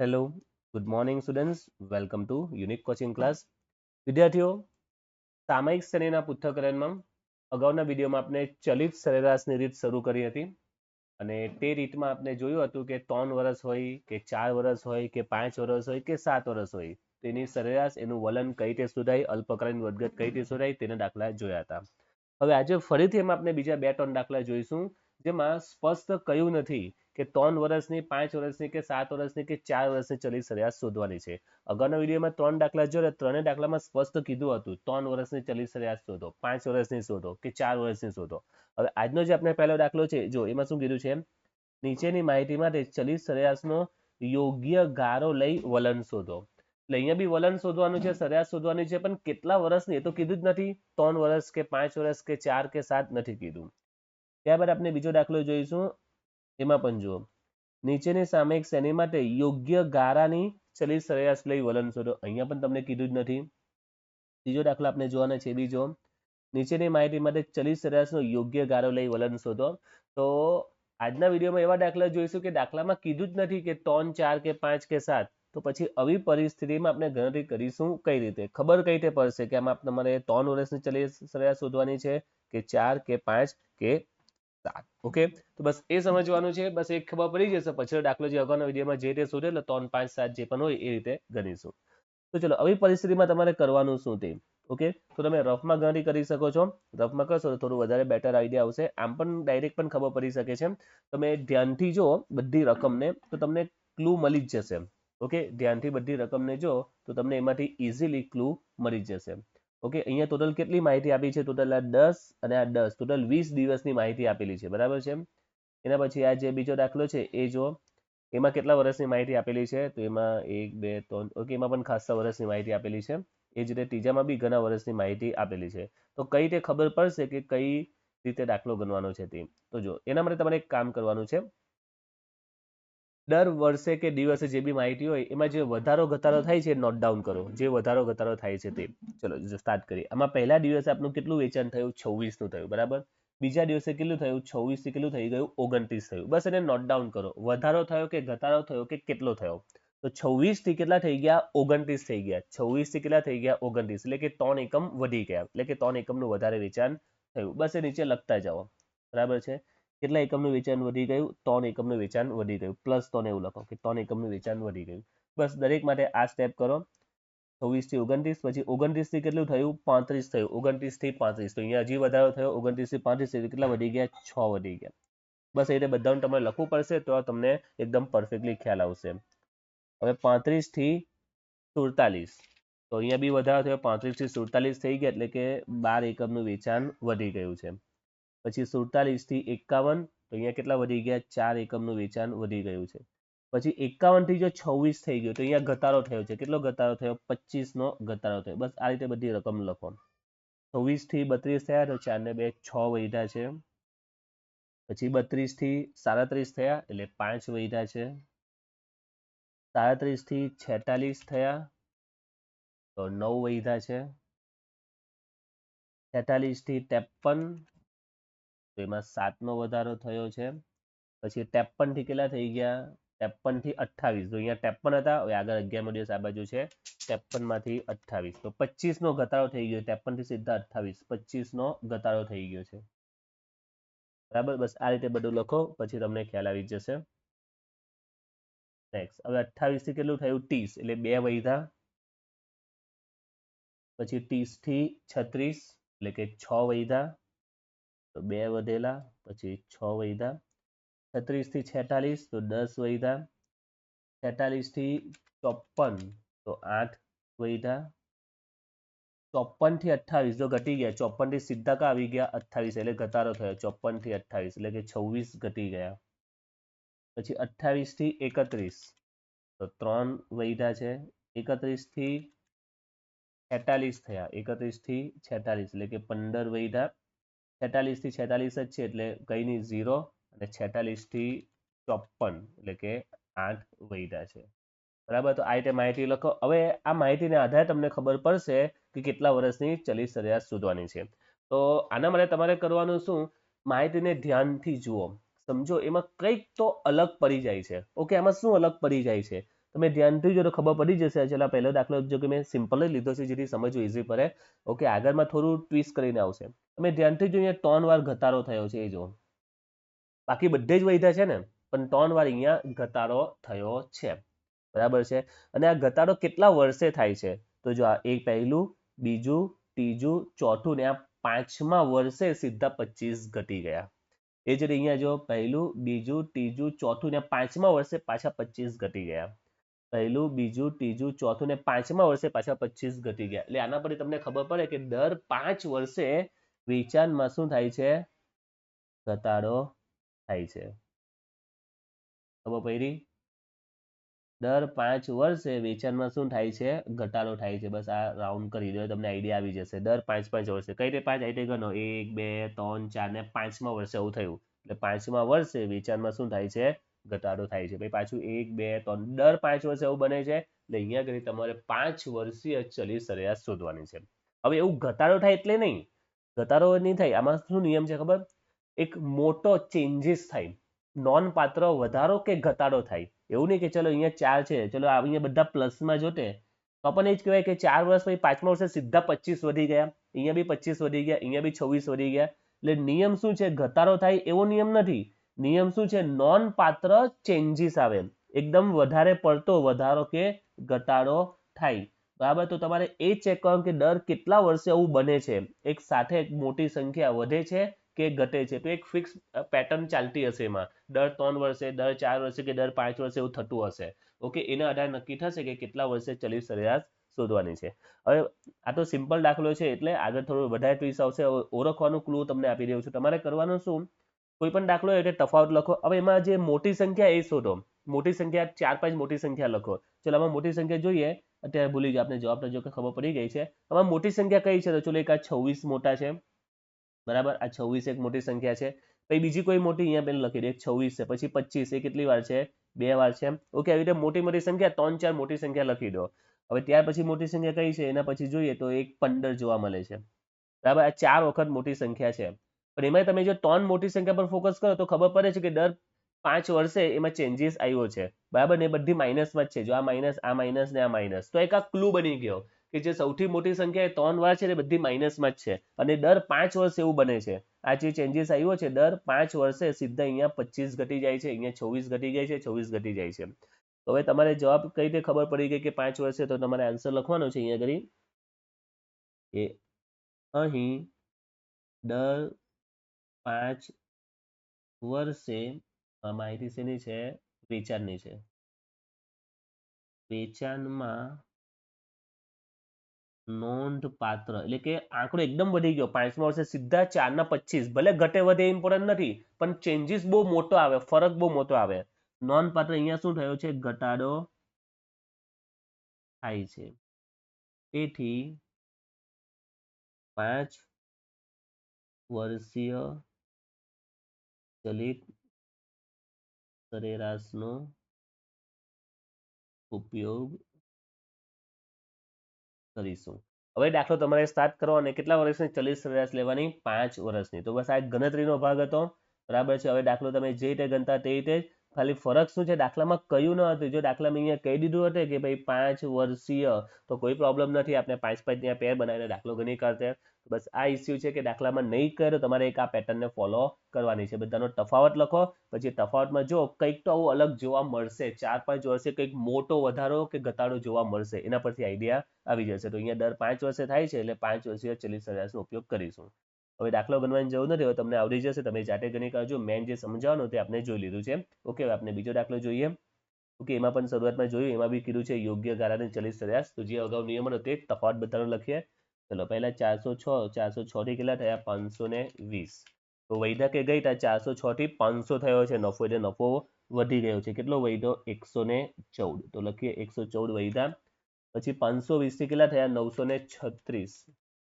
Hello good morning students welcome to unique coaching class વિદ્યાર્થીઓ, સામાયિક શ્રેણીના પૃથ્થકરણમાં અગાઉના વિડીયોમાં આપણે ચલિત સરેરાશની રીત શરૂ કરી હતી અને તે રીતમાં આપણે જોયું હતું કે ત્રણ વર્ષ હોય, કે ચાર વર્ષ હોય, કે પાંચ વર્ષ હોય, કે સાત વર્ષ હોય. તેની સરેરાશ એનું વલણ કઈ રીતે શોધાય અલ્પકાલીન વધઘટ કઈ રીતે શોધાય, તેના દાખલા જોયા હતા. હવે આજે ફરીથી એમાં આપણે બીજા બે ત્રણ દાખલા જોઈશું, જેમાં સ્પષ્ટ કયું નથી કે ત્રણ વર્ષની, પાંચ વર્ષની કે સાત વર્ષની કે ચાર વર્ષની ચલિત સરેરાશ શોધવાની છે. અગાઉના વિડીયોમાં ત્રણ દાખલા જોયા, ત્રણેય દાખલામાં સ્પષ્ટ કીધું હતું, ત્રણ વર્ષની ચલિત સરેરાશ શોધો, પાંચ વર્ષની શોધો કે ચાર વર્ષની શોધો. હવે આજનો જે આપણે પહેલો દાખલો છે, જો એમાં શું કીધું છે નીચેની માહિતી માટે ચલિત સરેરાશનો યોગ્ય ગારો લઈ વલણ શોધો. એટલે અહીંયા બી વલણ શોધવાનું છે સરેરાશ શોધવાની છે, પણ કેટલા વર્ષની? એ તો કીધું જ નથી. ત્રણ વર્ષ કે પાંચ વર્ષ કે ચાર કે સાત નથી કીધું. ત્યારબાદ આપણે બીજો દાખલો જોઈશું. એમાં પણ જુઓ. નીચેની સામયિક શ્રેણી માટે યોગ્ય ગારાની ચલિત સરેરાશ લઈ વલણ શોધો. અહીંયા પણ તમને કીધું જ નથી. ત્રીજો દાખલો આપણે જોવાના છે, બીજો. નીચેની માહિતી માટે ચલિત સરેરાશનો યોગ્ય ગારો લઈ વલણ શોધો. તો આજના વિડીયોમાં એવા દાખલા જોઈશું કે દાખલામાં કીધું જ નથી કે ત્રણ, ચાર કે પાંચ કે સાત. તો પછી આવી પરિસ્થિતિમાં આપણે ગણતરી કરીશું કઈ રીતે? ખબર કઈ રીતે પડશે કે આમાં તમારે ત્રણ વર્ષની ચલિત સરેરાશ શોધવાની છે કે ચાર કે પાંચ કે સાત ઓકે? તો બસ એ સમજવાનું છે. બસ એક ખબર પડી જશે. પછી દાખલો જે અગાઉના વિડીયોમાં જે રીતે શોધે એટલે ત્રણ, પાંચ, સાત જે પણ હોય એ રીતે ગણીશું. તો ચલો, આવી પરિસ્થિતિમાં તમારે કરવાનું શું તે? ઓકે? તો તમે રફમાં ગણતરી કરી શકો છો. રફમાં કરશો તો થોડું વધારે બેટર આઈડિયા આવશે. આમ પણ ડાયરેક્ટ પણ ખબર પડી શકે છે. તમે ધ્યાનથી જો બધી રકમને, તો તમને ક્લુ મળી જ જશે. ઓકે? ધ્યાનથી બધી રકમને જો, તો તમને એમાંથી ઇઝીલી ક્લુ મળી જશે. ઓકે, અહીંયા ટોટલ કેટલી માહિતી આપી છે? ટોટલ આ દસ અને આ દસ. ટોટલ વીસ દિવસની માહિતી આપેલી છે. બરાબર છે એના પછી આ જે બીજો દાખલો છે, એ જો એમાં કેટલા વર્ષની માહિતી આપેલી છે? તો એમાં એક, બે, ત્રણ, ઓકે, એમાં પણ ખાસા વર્ષની માહિતી આપેલી છે. એ જ રીતે ત્રીજામાં બી ઘણા વર્ષની માહિતી આપેલી છે. તો કઈ રીતે ખબર પડશે કે કઈ રીતે દાખલો ગણવાનો છે તે? તો જો એના માટે તમારે એક કામ કરવાનું છે. દર વર્ષે કે દિવસે જે બી માહિતી હોય, એમાં જે વધારો ઘટાડો થાય છે નોટ ડાઉન કરો. જે વધારો ઘટાડો થાય છે તે. ચલો સ્ટાર્ટ કરીએ. આમાં પહેલા દિવસે આપણું કેટલું વેચાણ થયું? છવ્વીસનું થયું, બરાબર? બીજા દિવસે કેટલું થયું? છવ્વીસથી કેટલું થઈ ગયું? ઓગણત્રીસ થયું. બસ એને નોટ ડાઉન કરો. વધારો થયો કે ઘટાડો થયો કે કેટલો થયો? તો છવ્વીસથી કેટલા થઈ ગયા? ઓગણત્રીસ થઈ ગયા. છવ્વીસથી કેટલા થઈ ગયા? ઓગણત્રીસ. એટલે કે ત્રણ એકમ વધી ગયા. એટલે કે ત્રણ એકમનું વધારે વેચાણ થયું. બસ એ નીચે લખતા જાઓ. બરાબર છે? કેટલા એકમનું વેચાણ વધી ગયું? ત્રણ એકમનું વેચાણ વધી ગયું. પ્લસ ત્રણ એવું લખો કે ત્રણ એકમનું વેચાણ વધી ગયું. બસ દરેક માટે આ સ્ટેપ કરો. છવ્વીસથી ઓગણત્રીસ, પછી ઓગણત્રીસથી કેટલું થયું? પાંત્રીસ થયું. ઓગણત્રીસથી પાંત્રીસ. તો અહીંયા હજી વધારો થયો. ઓગણત્રીસથી પાંત્રીસ કેટલા વધી ગયા? છ વધી ગયા. બસ એ રીતે બધાનું તમારે લખવું પડશે તો તમને એકદમ પરફેક્ટલી ખ્યાલ આવશે. હવે પાંત્રીસથી સુડતાલીસ. તો અહીંયા બી વધારો થયો. પાંત્રીસથી સુડતાલીસ થઈ ગયા એટલે કે બાર એકમનું વેચાણ વધી ગયું છે. પછી સુડતાલીસથી એકાવન, તો અહીંયા કેટલા વધી ગયા? ચાર એકમનું વેચાણ વધી ગયું છે. પછી એકાવનથી જો છવ્વીસ થઈ ગયો, તો અહીંયા ઘટાડો થયો છે. કેટલો ઘટાડો થયો? પચીસ નો ઘટાડો થયો. બસ આ રીતે બધી રકમ લખો છવ્વીસથી બત્રીસ થયા, તો ચારને બે, છ વધ્યા છે. પછી બત્રીસથી સાડત્રીસ થયા, એટલે પાંચ વધ્યા છે. સાડત્રીસથી છેતાલીસ થયા, તો નવ વધ્યા છે. છેતાલીસથી ત્રેપન તો એમાં સાતનો વધારો થયો છે. પછી ત્રેપનથી કેટલા થઈ ગયા? ત્રેપનથી અઠ્ઠાવીસ. તો અહીંયા ત્રેપન હતા આગળ અગિયારમો દિવસ આ બાજુ છે. ત્રેપનમાંથી અઠ્ઠાવીસ. તો પચીસનો ઘટાડો થઈ ગયો. ત્રેપનથી સીધા અઠ્ઠાવીસ. પચીસનો ઘટાડો થઈ ગયો છે. બરાબર? બસ આ રીતે બધું લખો, પછી તમને ખ્યાલ આવી જશે. નેક્સ્ટ હવે અઠ્ઠાવીસથી કેટલું થયું? ત્રીસ. એટલે બે વૈધા. પછી ત્રીસથી છત્રીસ, એટલે કે છ વૈધા. તો બે વધેલા, પછી છ વધ્યા. છત્રીસથી છેતાલીસ, તો દસ વધ્યા. છેતાલીસથી ચોપન તો આઠ વધ્યા. ચોપનથી અઠ્ઠાવીસ, જો ઘટી ગયા ચોપનથી સીધા કા આવી ગયા, અઠ્ઠાવીસ, એટલે ઘટાડો થયો ચોપનથી અઠ્ઠાવીસ, એટલે કે છવ્વીસ ઘટી ગયા. પછી અઠ્ઠાવીસથી એકત્રીસ, તો ત્રણ વધ્યા છે. એકત્રીસથી છેતાલીસ થયા. એકત્રીસથી છેતાલીસ, એટલે કે પંદર વધ્યા. છેતાલીસથી છેતાલીસ જ છે એટલે કઈ નહીં, ઝીરો અને છેતાલીસથી ચોપન એટલે કે આઠ વૈધા છે. બરાબર? તો આ રીતે માહિતી લખો. હવે આ માહિતીને આધારે તમને ખબર પડશે કે કેટલા વર્ષની ચલી સરેરાશ શોધવાની છે. તો આના માટે તમારે કરવાનું શું? માહિતીને ધ્યાનથી જુઓ. સમજો, એમાં કંઈક તો અલગ પડી જાય છે. ઓકે? આમાં શું અલગ પડી જાય છે? તમે ધ્યાનથી જો ખબર પડી જશે ચલો પહેલો દાખલો જો કે મેં સિમ્પલ જ લીધો છે, જેથી સમજવું ઇઝી પડે. ઓકે આગળમાં થોડું ટ્વિસ્ટ કરીને આવશે. તમે ધ્યાનથી જો અહીંયા ત્રણ વાર ઘટાડો થયો છે, એ જો બાકી બધે જ વૈધા છે ને, પણ ત્રણ વાર અહીંયા ઘટાડો થયો છે. બરાબર છે? અને આ ઘટાડો કેટલા વર્ષે થાય છે? તો જો આ એક પહેલું, બીજું, ત્રીજું, ચોથું ને આ પાંચમા વર્ષે સીધા પચીસ ઘટી ગયા. એ જ રીતે અહીંયા જો પહેલું, બીજું, ત્રીજું, ચોથું ને પાંચમા વર્ષે પાછા પચીસ ઘટી ગયા. પહેલું, બીજું, ત્રીજું, ચોથું ને પાંચમા વર્ષે પાછા પચીસ ઘટી ગયા. એટલે આના પરથી તમને ખબર પડે કે દર પાંચ વર્ષે વેચાણમાં શું થાય છે? ઘટાડો થાય છે. ખબર પડી? દર પાંચ વર્ષે વેચાણમાં શું થાય છે? ઘટાડો થાય છે. બસ આ રાઉન્ડ કરી દો તમને આઈડિયા આવી જશે. દર પાંચ પાંચ વર્ષે. કઈ રીતે પાંચ આઈટી ગણો? એક, બે, ત્રણ, ચાર ને પાંચમા વર્ષે એવું થયું. એટલે પાંચમા વર્ષે વેચાણમાં શું થાય છે? ઘટાડો થાય છે. ભાઈ, પાછું એક, બે, ત્રણ, દર પાંચ વર્ષે એવું બને છે એટલે અહીંયા કરી તમારે પાંચ વર્ષીય ચલી સરેરાશ શોધવાની છે. હવે એવું ઘટાડો થાય એટલે નહીં. ઘટાડો નહીં થાય, આમાં શું નિયમ છે ખબર? એક મોટો ચેન્જીસ થાય. નોંધપાત્ર વધારો કે ઘટાડો થાય. એવું નહીં કે ચલો અહીંયા ચાર છે, ચલો અહીંયા બધા પ્લસમાં જોતે. તો પણ એ જ કહેવાય કે ચાર વર્ષ પછી પાંચમા વર્ષે સીધા પચીસ વધી ગયા, અહીંયા બી પચીસ વધી ગયા, અહીંયા બી છવ્વીસ વધી ગયા. એટલે નિયમ શું છે? ઘટાડો થાય એવો નિયમ નથી. નિયમ શું છે? નોનપાત્ર ચેન્જીસ આવે એકદમ વધારે પડતો વધારો કે ઘટાડો થાય. બરાબર તો તમારે એ ચેક કરવાનું કે દર કેટલા વર્ષે આવું બને છે? એક સાથે એક મોટી સંખ્યા વધે છે કે ઘટે છે? તો એક ફિક્સ પેટર્ન ચાલતી હશે એમાં. દર ત્રણ વર્ષે, દર ચાર વર્ષે કે દર પાંચ વર્ષે એવું થતું હશે. ઓકે, એના આધારે નક્કી થશે કે કેટલા વર્ષે ચલી સરેરાશ શોધવાની છે. હવે આ તો સિમ્પલ દાખલો છે એટલે આગળ થોડું વધારે ટ્વીસ આવશે. ઓળખવાનું ક્લુ તમને આપી દઉં છું. તમારે કરવાનું શું? કોઈ પણ દાખલો એટલે તફાવત લખો. હવે એમાં જે મોટી સંખ્યા એ શોધો. મોટી સંખ્યા, ચાર પાંચ મોટી સંખ્યા લખો. ચલો, આમાં મોટી સંખ્યા જોઈએ. અત્યારે ભૂલી ગયા આપણે જવાબ જો કે ખબર પડી ગઈ છે. આમાં મોટી સંખ્યા કઈ છે? તો ચલો, એક આ છવ્વીસ મોટા છે. બરાબર? આ છવ્વીસ એક મોટી સંખ્યા છે. પછી બીજી કોઈ મોટી અહીંયા બેન લખી દે. છવ્વીસ છે. પછી પચીસ. એ કેટલી વાર છે? બે વાર છે. ઓકે, આવી રીતે મોટી મોટી સંખ્યા, ત્રણ ચાર મોટી સંખ્યા લખી દો. હવે ત્યાર પછી મોટી સંખ્યા કઈ છે? એના પછી જોઈએ તો એક પંદર જોવા મળે છે. બરાબર? આ ચાર વખત મોટી સંખ્યા છે. પણ એમાં તમે જો ત્રણ મોટી સંખ્યા પર ફોકસ કરો તો ખબર પડે છે કે દર પાંચ વર્ષે એમાં ચેન્જીસ આવ્યો છે. બરાબર? ને બધી માઇનસમાં જ છે. જો આ માઇનસ આ માઇનસ ને આ માઇનસ તો એક આ ક્લુ બની ગયો કે જે સૌથી મોટી સંખ્યા એ ત્રણ વાર છે એ બધી માઇનસમાં જ છે. અને દર પાંચ વર્ષે એવું બને છે. આ જે ચેન્જીસ આવ્યો છે, દર પાંચ વર્ષે સીધા અહીંયા પચીસ ઘટી જાય છે, અહીંયા છવ્વીસ ઘટી જાય છે, છવ્વીસ ઘટી જાય છે. હવે તમારે જવાબ કઈ રીતે ખબર પડી ગઈ કે પાંચ વર્ષે તો તમારે આન્સર લખવાનો છે અહીંયા કરી કે અહીં દર પાંચ વર્ષે માહિતી શેની છે? વેચાણની છે. વેચાણમાં નોંધપાત્ર એટલે કે આંકડો એકદમ વધી ગયો. પાંચમા વર્ષે સીધા ચાર પચીસ. ભલે ઘટે વધે ઇમ્પોર્ટન્ટ નથી, પણ ચેન્જીસ બહુ મોટો આવે, ફરક બહુ મોટો આવે. નોંધપાત્ર અહીંયા શું થયો છે? ઘટાડો થાય છે. તેથી પાંચ વર્ષીય ચલિત સરેરાશનો ઉપયોગ કરીશું. હવે દાખલો તમારે સ્ટાર્ટ કરો અને કેટલા વર્ષની ચલિત સરેરાશ લેવાની? પાંચ વર્ષની. તો બસ આ ગણતરીનો ભાગ હતો. બરાબર છે? હવે દાખલો તમે જે રીતે ગણતા તે રીતે ખાલી ફરક શું છે? દાખલામાં કયું ન હતું? જો દાખલામાં અહીંયા કહી દીધું હતું કે ભાઈ પાંચ વર્ષીય, તો કોઈ પ્રોબ્લેમ નથી. આપણે પાંચ પાંચ ત્યાં પેર બનાવીને દાખલો ગણી કરશે બસ આ ઇસ્યુ છે કે દાખલામાં નહીં કર્યો, તમારે એક આ પેટર્નને ફોલો કરવાની છે. બધાનો તફાવત લખો. પછી તફાવતમાં જો કંઈક તો આવું અલગ જોવા મળશે. ચાર પાંચ વર્ષે કંઈક મોટો વધારો કે ઘટાડો જોવા મળશે. એના પરથી આઈડિયા આવી જશે. તો અહીંયા દર પાંચ વર્ષે થાય છે, એટલે પાંચ વર્ષીય ચલિત સરેરાશનો ઉપયોગ કરીશું. હવે દાખલો બનવાની જરૂર નથી, હવે તમને આવડી જશે, તમે જાતે ગણી કાઢજો મેન જે સમજાવવાનું તે આપણે જોઈ લીધું છે. ઓકે, હવે આપણે બીજો દાખલો જોઈએ. ઓકે, એમાં પણ શરૂઆતમાં જોયું, એમાં બી કીધું છે, યોગ્ય ગાળાની ચલિત સરેરાશ. તો જે અગાઉ નિયમ હતો તે તફાવત બધાનો લખીએ. ચલો, પહેલા ચારસો છ ચારસો છ કેટલા થયા? પાંચસો ને વીસ. તો વૈધા કે ગઈ ચારસો છ થી પાંચસો થયો છે, નફો એટલે નફો વધી ગયો છે. કેટલો વૈધો? એકસો ને ચૌદ. તો લખીએ, એકસો ચૌદ વૈધા. પછી પાંચસો વીસથી કેટલા થયા? નવસો ને છત્રીસ.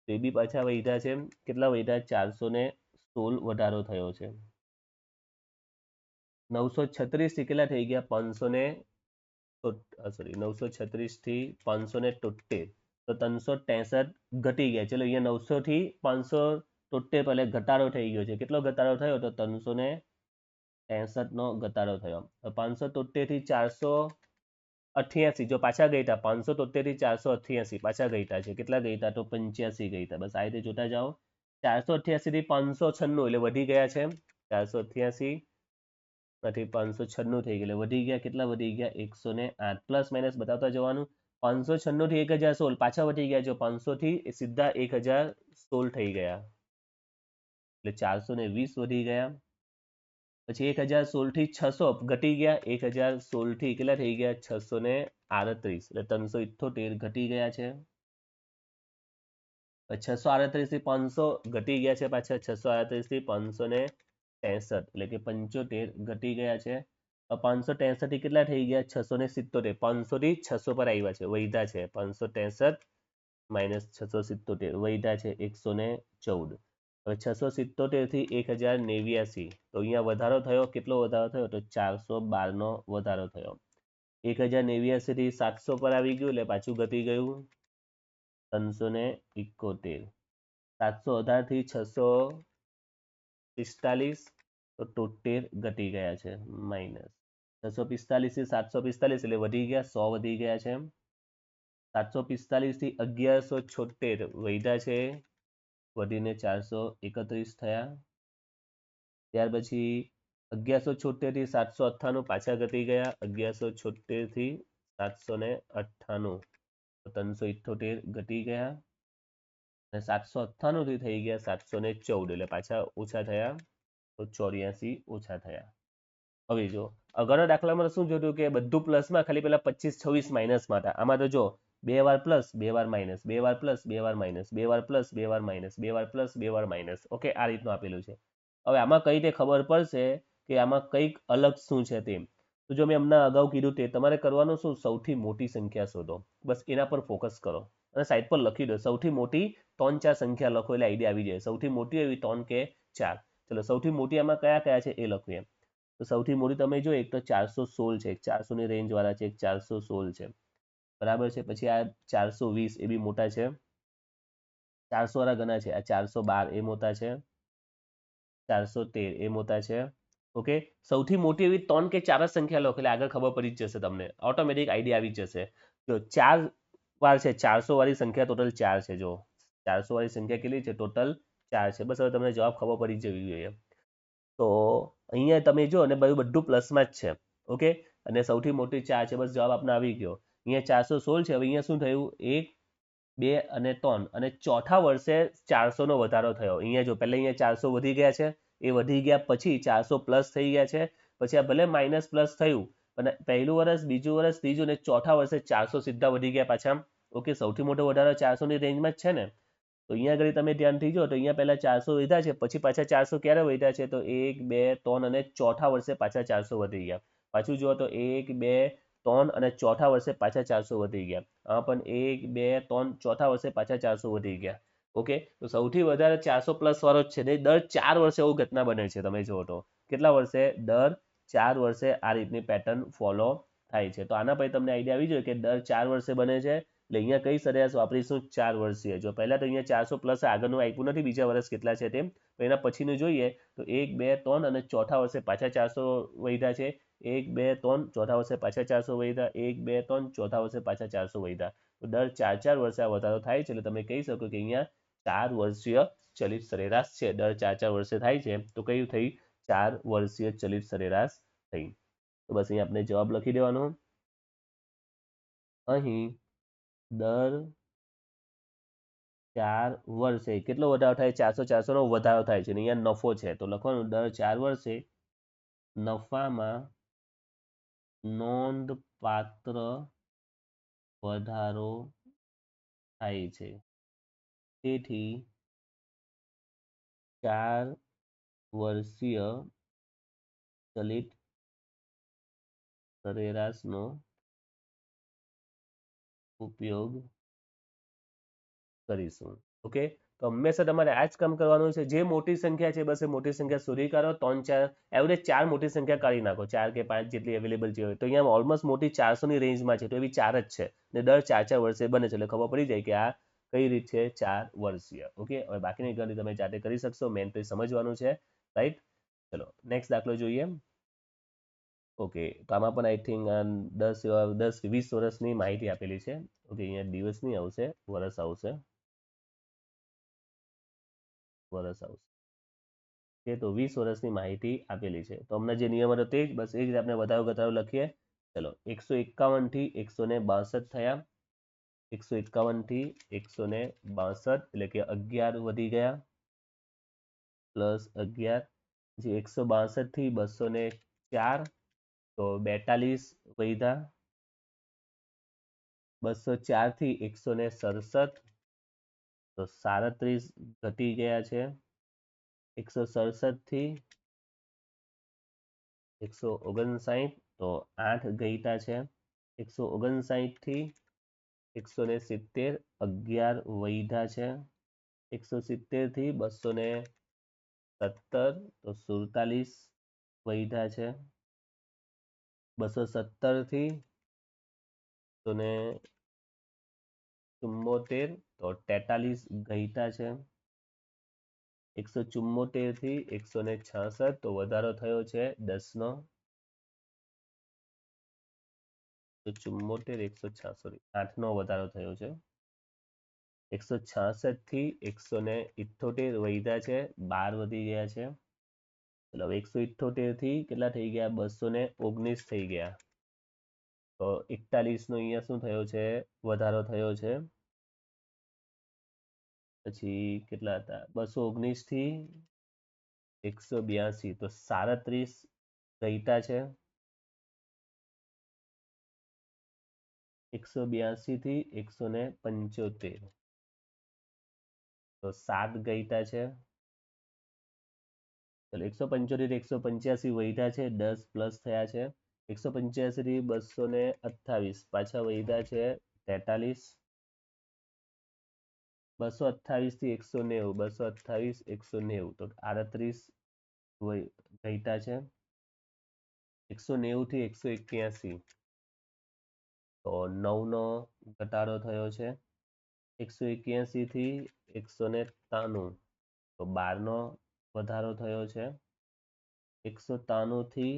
તો એ પાછા વધ્યા છે. કેટલા વધ્યા ચારસો ને સોળ વધારો થયો છે. નવસો છત્રીસથી કેટલા થઈ ગયા? પાંચસો ને સોરી નવસો છત્રીસથી પાંચસો ને તોતેર તો ત્રણસો ત્રેસઠ ઘટી ગયા ચલો અહીંયા નવસો થી પાંચસો તોતેર પહેલે ઘટાડો થઈ ગયો છે. કેટલો ઘટાડો થયો? તો ત્રણસો ને ત્રેસઠ નો ઘટાડો થયો. પાંચસો તોતેરથી ચારસો અઠ્યાસી, જો પાછા ગઈતા પાંચસો તોતેરથી ચારસો અઠ્યાસી પાછા ગઈતા છે. કેટલા ગઈતા તો પંચ્યાસી ગઈતા બસ આ રીતે જોતા જાઓ. ચારસો અઠ્યાસી થી પાંચસો છન્નું એટલે વધી ગયા છે. ચારસો અઠ્યાસી માંથી પાંચસો છન્નું થઈ ગયા. વધી ગયા, કેટલા વધી ગયા? એકસો ને આઠ. પ્લસ માઇનસ બતાવતા જવાનું. પાંચસો છન્નુંથી એક હજાર સોળ પાછા વધી ગયા જો પાંચસો થી સીધા એક હજાર સોળ થઈ ગયા. એટલે ચારસો ને વીસ વધી ગયા. પછી એક હજાર સોળથી છસો ઘટી ગયા, એક હજાર સોળથી કેટલા થઈ ગયા? છસો ને આડત્રીસ. એટલે ત્રણસો ઇઠ્ઠોતેર ઘટી ગયા છે. છસો આડત્રીસથી પાંચસો ઘટી ગયા છે પાછા છસો આડત્રીસથી પાંચસો ને ત્રેસઠ. એટલે કે પંચોતેર ઘટી ગયા છે. પાંચસો ત્રેસઠથી કેટલા થઈ ગયા? છસો ને સિત્તોતેર. પાંચસો થી છસો પર આવ્યા છે. વૈધા છે. પાંચસો ત્રેસઠ માઇનસ છસો સિત્તોતેર. વૈધા છે એકસો ને ચૌદ. હવે છસો સિત્તોતેરથી એક હજાર નેવ્યાસી. તો અહીંયા વધારો થયો. કેટલો વધારો થયો? તો ચારસો બાર નો વધારો થયો. એક હજાર નેવ્યાસી થી સાતસો પર આવી ગયું એટલે પાછું ઘટી ગયું ત્રણસો ને ઇકોતેર સાતસો અઢારથી છસો પિસ્તાલીસ. તો તોતેર ઘટી ગયા છે. માઇનસ છસો પિસ્તાલીસથી સાતસો પિસ્તાલીસ એટલે વધી ગયા. સો વધી ગયા છે સાતસો પિસ્તાલીસથી અગિયારસો છોતેર વધ્યા છે. વધીને ચારસો એકત્રીસ થયા. ત્યાર પછી અગિયારસો છોતેર સાતસો અઠ્ઠાણું પાછા ઘટી ગયા. અગિયારસો છોતેર સાતસો ને અઠ્ઠાણું ત્રણસો ઇઠ્ઠોતેર ઘટી ગયા. અને સાતસો અઠ્ઠાણું થી થઈ ગયા સાતસો ને ચૌદ, એટલે પાછા ઓછા થયા તો ચોર્યાસી ઓછા થયા. હવે જો અગાઉના દાખલામાં શું જોયું કે બધું પ્લસમાં ખાલી પેલા પચીસ છવ્વીસ માઇનસમાં હતા. આમાં તો જો બે વાર પ્લસ બે વાર માઇનસ બે વાર પ્લસ બે વાર માઇનસ બે વાર પ્લસ બે વાર માઇનસ બે વાર પ્લસ બે વાર માઇનસ ઓકે આ રીતનું આપેલું છે. હવે આમાં કઈ રીતે ખબર પડશે કે આમાં કંઈક અલગ શું છે તેમ? તો જો મેં હમણાં અગાઉ કીધું તે તમારે કરવાનું શું? સૌથી મોટી સંખ્યા શોધો. બસ એના પર ફોકસ કરો. અને સાઈડ પર લખી દો. સૌથી મોટી ત્રણ ચાર સંખ્યા લખો એટલે આઈડિયા આવી જાય. સૌથી મોટી એવી ત્રણ કે ચાર. ચલો, સૌથી મોટી આમાં કયા કયા છે એ લખીએ. તો સૌથી મોટી તમે જો એક તો ચારસો સોળ છે. એક ચારસોની રેન્જવાળા રેન્જ વાળા છે. એક ચારસો સોળ છે. બરાબર છે? પછી આ ચારસો વીસ એ બી મોટા છે. ચારસો વાળા ઘણા છે. આ ચારસો બાર એ મોટા છે. ચારસો તેર એ મોટા છે. ઓકે? સૌથી મોટી એવી ત્રણ કે ચાર જ સંખ્યા લો, એટલે આગળ ખબર પડી જ જશે તમને. ઓટોમેટિક આઈડિયા આવી જશે. જો ચાર વાર છે ચારસો વાળી સંખ્યા ટોટલ ચાર છે. જો ચારસો વાળી સંખ્યા કેટલી છે? ટોટલ ચાર છે. બસ હવે તમને જવાબ ખબર પડી જવી જોઈએ. તો અહીંયા તમે જો, અને બધું બધું પ્લસમાં જ છે. ઓકે? અને સૌથી મોટી ચાર છે. બસ જવાબ આપને આવી ગયો. અહીંયા ચારસો સોળ છે. હવે અહીંયા શું થયું? એક, બે અને ત્રણ. અને ચોથા વર્ષે ચારસો નો વધારો થયો. અહીંયા જો પહેલાં અહીંયા ચારસો વધી ગયા છે, એ વધી ગયા પછી ચારસો પ્લસ થઈ ગયા છે. પછી આ ભલે માઇનસ પ્લસ થયું, પણ પહેલું વર્ષ, બીજું વર્ષ, ત્રીજું અને ચોથા વર્ષે ચારસો સીધા વધી ગયા પાછા ઓકે સૌથી મોટો વધારો ચારસોની રેન્જમાં જ છે ને? તો અહીંયા આગળ તમે ધ્યાનથી જો તો અહીંયા પહેલા ચારસો વધ્યા છે, પછી પાછા ચારસો ક્યારે વધ્યા છે? તો એક, બે, ત્રણ અને ચોથા વર્ષે પાછા ચારસો વધી ગયા. પાછું જુઓ તો એક, બે ત્રણ અને ચોથા વર્ષે પાછા ચારસો વધી ગયા. આ પણ એક, બે, ત્રણ, ચોથા વર્ષે પાછા ચારસો વધી ગયા. ઓકે? તો સૌથી વધારે ચારસો પ્લસ વાળો છે ને, દર ચાર વર્ષે એવું ઘટના બને છે, તમે જુઓ તો. કેટલા વર્ષે? દર ચાર વર્ષે આ રીતની પેટર્ન ફોલો થાય છે. તો આના પછી તમને આઈડિયા આવી જોઈએ કે દર ચાર વર્ષે બને છે. એટલે અહીંયા કઈ સરેરાશ વાપરીશું? ચાર વર્ષીય. જો પહેલાં તો અહીંયા ચારસો પ્લસ આગળનું આપ્યું નથી, બીજા વર્ષ કેટલા છે તેમ. એના પછીનું જોઈએ. તો એક, બે, ત્રણ અને ચોથા વર્ષે પાછા ચારસો વધ્યા છે. એક, બે, ત્રણ, ચોથા વર્ષે પાછા ચારસો વધ્યા. એક, બે, ત્રણ, ચોથા વર્ષે પાછા ચારસો વધ્યા. દર ચાર ચાર વર્ષે આ વધારો થાય છે એટલે તમે કહી શકો કે અહીંયા ચાર વર્ષીય ચલિત સરેરાશ છે. દર ચાર ચાર વર્ષે થાય છે તો કયું થઈ? ચાર વર્ષીય ચલિત સરેરાશ થઈ. તો બસ અહીંયા આપણે જવાબ લખી દેવાનો. અહીં દર ચાર વર્ષે કેટલો વધારો થાય? ચારસો ચારસો નો વધારો થાય છે અહીંયા નફો છે. તો લખવાનું દર ચાર વર્ષે નફામાં નોંધપાત્ર વધારો થાય છે. તેથી ચાર વર્ષીય ચલિત સરેરાશનો ઉપયોગ કરીશું. ઓકે? તો હંમેશા તમારે આ જ કામ કરવાનું છે. જે મોટી સંખ્યા છે બસ એ મોટી સંખ્યા શોધી કાઢો. ત્રણ, ચાર એવરેજ ચાર મોટી સંખ્યા કાઢી નાખો. ચાર કે પાંચ જેટલી અવેલેબલ હોય. તો અહીંયા ઓલમોસ્ટ મોટી ચારસોની રેન્જમાં છે. તો એવી ચાર જ છે. ને દર ચાર ચાર વર્ષે બને છે. એટલે ખબર પડી જાય કે આ કઈ રીત છે? ચાર વર્ષીય. ઓકે? હવે બાકીની ગણતરી તમે જાતે કરી શકશો. મેન તો સમજવાનું છે. રાઈટ ચલો નેક્સ્ટ દાખલો જોઈએ. ઓકે. તો આમાં પણ આઈ થિંક દસ દસ, વીસ વર્ષની માહિતી આપેલી છે. ઓકે, અહીંયા દિવસની આવશે, વર્ષ આવશે. વર્ષ આવશે. કે તો વીસ વર્ષની માહિતી આપેલી છે. તો હમણાં જે નિયમ હતો તે જ, બસ એ જ આપણે વધારો ઘટાડો લખીએ. ચલો, એકસો એકાવનથી એકસો ને બાસઠ થયા. એકસો એકાવનથી એકસો ને બાસઠ, એટલે કે અગિયાર વધી ગયા. પ્લસ અગિયાર, પછી એકસો બાસઠથી બસો ને ચાર, તો બેતાલીસ વધ્યા. બસો ચારથી એકસો ને સડસઠ તો સાડત્રીસ ઘટી ગયા છે. એકસો સડસઠથી એકસો ઓગણસાઠ તો આઠ ગઈતા છે. એકસો ઓગણસાઠથી એકસો ને સિત્તેર, અગિયાર વૈધા છે. એકસો સિત્તેરથી બસો ને સત્તર, તો સુડતાલીસ વૈધા છે. બસો સત્તરથી તો ને ચુમ્મોતેર, તો તેતાલીસ ગઈતા છે. એકસો ચુમ્મોતેરથી એકસો ને છાસઠ, તો વધારો થયો છે દસ નો તો ચુમ્મોતેર, એકસો છાસઠ આઠ નો વધારો થયો છે. એકસો છાસઠથી એકસો ને ઇઠ્ઠોતેર વધ્યા છે, બાર વધી ગયા છે. એકસો ઇઠ્ઠોતેરથી કેટલા થઈ ગયા? બસો ને ઓગણીસ થઈ ગયા. તો એકતાલીસ નો અહીંયા શું થયો છે? વધારો થયો છે. પછી કેટલા હતા? બસો ઓગણીસથી એકસો બ્યાસી. તો સાડત્રીસ ગઈતા છે. એકસો બ્યાસી થી એકસો ને પંચોતેર. તો સાત ગઈતા છે. ચલો એકસો પંચોતેર, એકસો પંચ્યાસી વૈધા છે. દસ પ્લસ થયા છે. એકસો પંચ્યાસી બસો ને અઠ્ઠાવીસ. પાછા વૈધા છે તેતાલીસ. બસો અઠ્ઠાવીસથી એકસો નેવું. બસો અઠ્ઠાવીસ, એકસો નેવું. તો આડત્રીસ ઘટ્યા છે. એકસો નેવું થી એકસો એક્યાસી તો નવનો ઘટાડો થયો છે. એકસો એક્યાસી થી એકસો ને ત્રાણું. તો બારનો વધારો થયો છે. એકસો ત્રાણું થી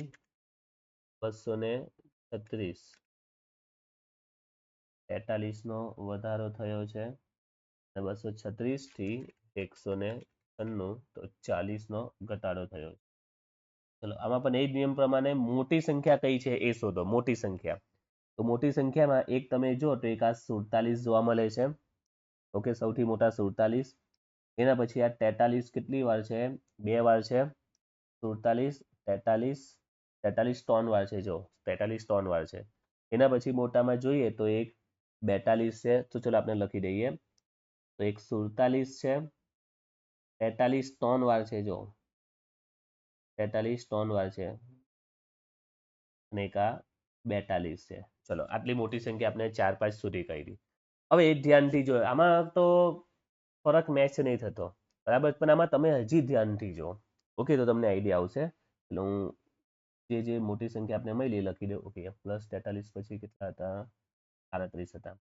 બસો ને છત્રીસ. તેતાલીસ નો વધારો થયો છે બસો છત્રીસથી એકસો ને છન્નું, તો ચાલીસ નો ઘટાડો થયો ચલો, આમાં પણ એ નિયમ પ્રમાણે મોટી સંખ્યા કઈ છે એ શોધો, મોટી સંખ્યા. તો મોટી સંખ્યામાં એક તમે જો તો એક આ સુડતાલીસ જોવા મળે છે. ઓકે, સૌથી મોટા સુડતાલીસ. એના પછી આ તેતાલીસ કેટલી વાર છે? બે વાર છે. સુડતાલીસ, તેતાલીસ તેતાલીસ ત્રણ વાર છે જો તેતાલીસ ત્રણ વાર છે. એના પછી મોટામાં જોઈએ તો એક બેતાલીસ છે, તો ચલો આપણે લખી દઈએ. તો એક સુડતાલીસ છે તેતાલીસ ત્રણ વાર છે જો. તેતાલીસ ત્રણ વાર છે. અને એક આ બેતાલીસ છે. ચલો, આટલી મોટી સંખ્યા આપણે ચાર પાંચ સુધી કરી હવે એ ધ્યાનથી જો આમાં તો ફરક મેચ નહીં થતો. બરાબર? પણ આમાં તમે હજી ધ્યાનથી જો ઓકે, તો તમને આઈડિયા આવશે. એટલે હું જે જે મોટી સંખ્યા આપણે મળી લખી દઉં ઓકે પ્લસ તેતાલીસ પછી કેટલા હતા? આડત્રીસ હતા.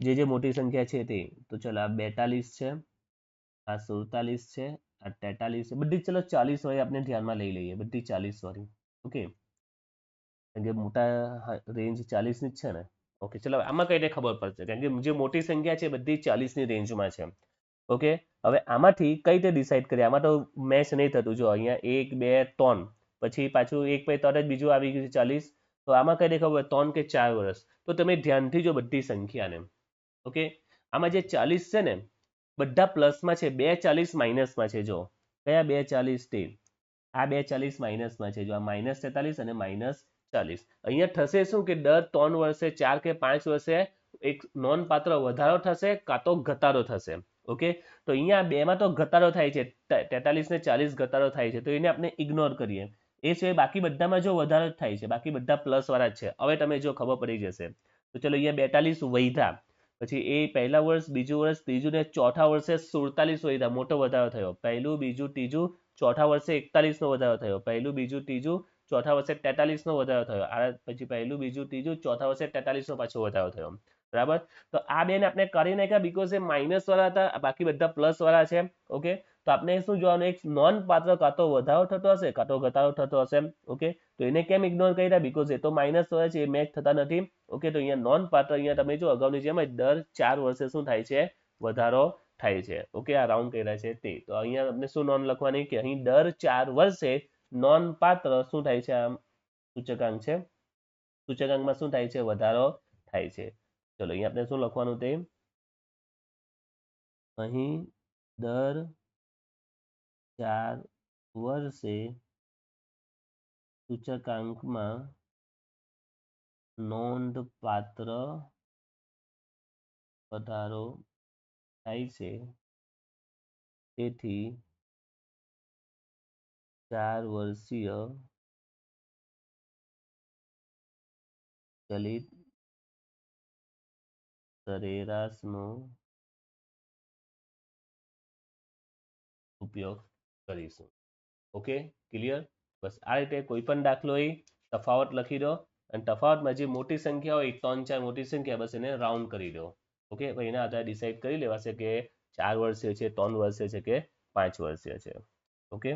જે જે મોટી સંખ્યા છે તે, તો ચલો આ બેતાલીસ છે, આ સુડતાલીસ છે, આ તેતાલીસ છે. બધી ચલો ચાલીસ વાળી આપણે ધ્યાનમાં લઈ લઈએ. બધી ચાલીસ વાળી. ઓકે કારણ કે મોટા રેન્જ ચાલીસની જ છે ને? ઓકે ચલો આમાં કઈ રીતે ખબર પડશે? કારણ કે જે મોટી સંખ્યા છે બધી ચાલીસની રેન્જમાં છે. ઓકે હવે આમાંથી કઈ રીતે ડિસાઈડ કરીએ? આમાં તો મેચ નહીં થતું. જો અહીંયા એક, બે, ત્રણ પછી પાછું એક પછી તરત બીજું આવી ગયું છે ચાલીસ. તો આમાં કઈ દેખાવ ત્રણ કે ચાર વર્ષ તો તમે ધ્યાનથી જો બધી સંખ્યાને ઓકે? આમાં જે ચાલીસ છે ને, બધા પ્લસમાં છે. બે ચાલીસ માઇનસમાં છે, જો. કયા બે ચાલીસ? તે. આ બે ચાલીસ માઇનસમાં છે, જો. આ માઇનસ તેતાલીસ અને માઇનસ ચાલીસ. અહીંયા થશે શું કે દર ત્રણ વર્ષે ચાર કે પાંચ વર્ષે એક નોંધપાત્ર વધારો થશે કાં તો ઘટાડો થશે. ઓકે? તો અહીંયા બેમાં તો ઘટાડો થાય છે. તેતાલીસ ને ચાલીસ ઘટાડો થાય છે. તો એને આપણે ઇગ્નોર કરીએ. એ સિવાય બાકી બધામાં જો વધારો જ થાય છે, બાકી બધા પ્લસ વાળા જ છે. હવે તમે જો ખબર પડી જશે, તો ચલો અહીંયા બેતાલીસ વૈધા પછી એ પહેલા વર્ષ, બીજું વર્ષ, ત્રીજું ને ચોથા વર્ષે સુડતાલીસ વૈધા મોટો વધારો થયો. પહેલું, બીજું, ત્રીજું, ચોથા વર્ષે એકતાલીસ નો વધારો થયો. પહેલું, બીજું, ત્રીજું, ચોથા વર્ષે તેતાલીસ નો વધારો થયો. આ પછી પહેલું, બીજું, ત્રીજું, ચોથા વર્ષે તેતાલીસ નો પાછો વધારો થયો. બરાબર? તો આ બેને આપણે કરી નાખ્યા બીકોઝ એ માઇનસ વાળા હતા બાકી બધા પ્લસ વાળા છે. ઓકે તો આપણે શું જોવાનું? એક નોંધપાત્ર કાં તો વધારો થતો હશે કાં તો ઘટાડો થતો હશે ઓકે? તો એને કેમ ઇગ્નોર કર્યા? બીકોઝ એ તો માઇનસ હોય છે, એ મેચ થતા નથી. ઓકે? તો અહીંયા નોન પાત્ર અહીંયા તમે જો અગાઉની જેમ દર ચાર વર્ષે શું થાય છે? વધારો થાય છે. ઓકે? આ રાઉન્ડ કર્યા છે તે. તો અહીંયા આપણે શું નોન લખવાની? કે અહીં દર ચાર વર્ષે નોંધપાત્ર શું થાય છે આમ? સૂચકાંક છે. સૂચકાંકમાં શું થાય છે? વધારો થાય છે. ચલો, અહીંયા આપણે શું લખવાનું તે? અહીં દર ચાર વર્ષે સૂચકાંકમાં નોંધપાત્ર વધારો થાય છે તેથી ચાર વર્ષીય ચલિત સરેરાશનો ઉપયોગ કરીશું. ઓકે ક્લિયર બસ આ રીતે કોઈ પણ દાખલો એ તફાવત લખી દો અને તફાવતમાં જે મોટી સંખ્યા હોય ત્રણ, ચાર મોટી સંખ્યા, બસ એને રાઉન્ડ કરી દો. ઓકે એના આધારે ડિસાઇડ કરી લેવાશે કે ચાર વર્ષીય છે, ત્રણ વર્ષીય છે કે પાંચ વર્ષીય છે. ઓકે